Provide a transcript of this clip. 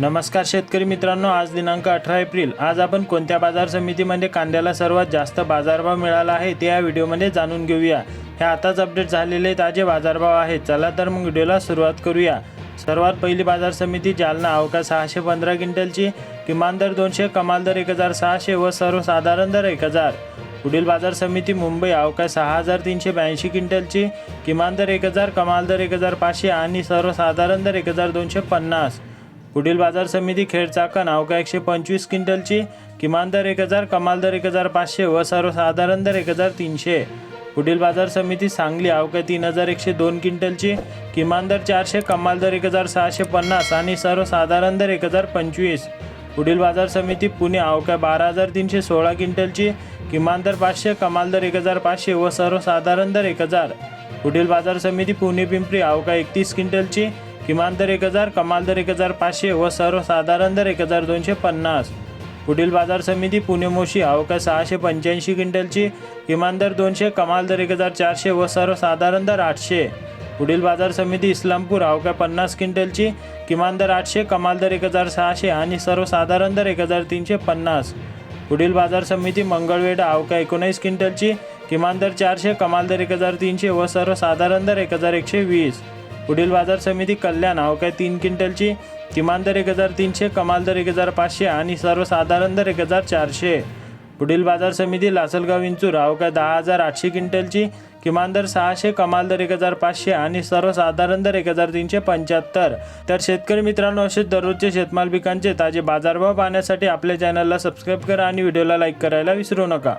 नमस्कार शेतकरी मित्रांनो आज दिनांक अठरा एप्रिल. आज आपण कोणत्या बाजार समितीमध्ये कांद्याला सर्वात जास्त बाजारभाव मिळाला आहे ते या व्हिडिओमध्ये जाणून घेऊया. हे आताच अपडेट झालेले ताजे बाजारभाव आहेत चला तर मग व्हिडिओला सुरुवात करूया. सर्वात पहिली बाजार समिती जालना अवका सहाशे पंधरा क्विंटलची किमान दर दोनशे कमाल दर एक हजार सहाशे व सर्वसाधारण दर एक हजार. पुढील बाजार समिती मुंबई अवका सहा हजार तीनशे ब्याऐंशी क्विंटलची किमान दर एक हजार कमाल दर एक हजार पाचशे आणि सर्वसाधारण दर एक हजार दोनशे पन्नास. पुढील बाजार समिती खेळचा चाकण एकशे पंचवीस क्विंटलची किमान दर एक हजार कमाल दर एक हजार पाचशे व सर्वसाधारण दर एक हजार तीनशे. पुढील बाजार समिती सांगली अवघ्या तीन हजार एकशे दोन क्विंटलची किमान दर चारशे कमाल दर एक हजार सहाशे पन्नास आणि सर्वसाधारण दर एक हजार पंचवीस. पुढील बाजार समिती पुणे अवघ्या बारा हजार तीनशे सोळा क्विंटलची किमान दर पाचशे कमाल दर एक हजार पाचशे व सर्वसाधारण दर एक हजार. पुढील बाजार समिती पुणे पिंपरी अवघ्या एकतीस क्विंटलची किमान दर एक हजार कमाल दर एक हजार पाचशे व सर्वसाधारण दर एक हजार दोनशे पन्नास. पुढील बाजार समिती पुणे मोशी अवका सहाशे पंच्याऐंशी क्विंटलची किमान दर दोनशे कमाल दर एक हजार चारशे व सर्वसाधारण दर आठशे. पुढील बाजार समिती इस्लामपूर अवका पन्नास क्विंटलची किमान दर आठशे कमाल दर एक हजार सहाशे आणि सर्वसाधारण दर एक हजार तीनशे पन्नास. पुढील बाजार समिती मंगळवेढा अवका एकोणीस क्विंटलची किमान दर चारशे कमाल दर एक हजार तीनशे व सर्वसाधारण दर एक हजार एकशे वीस. पुढील बाजार समिती कल्याण अवका तीन क्विंटलची? किमान दर एक हजार तीनशे कमाल दर एक हजार पाचशे आणि सर्वसाधारण दर एक हजार चारशे. पुढील बाजार समिती लासलगाव इंचूर अवका दहा हजार आठशे क्विंटलची? किमान दर सहाशे कमाल दर एक हजार पाचशे आणि सर्वसाधारण दर एक हजार तीनशे पंच्याहत्तर. तर शेतकरी मित्रांनो असेच दररोजचे शेतमाल पिकांचे ताजे बाजारभाव पाहण्यासाठी आपल्या चॅनलला सबस्क्राईब करा आणि व्हिडिओला लाईक करायला विसरू नका.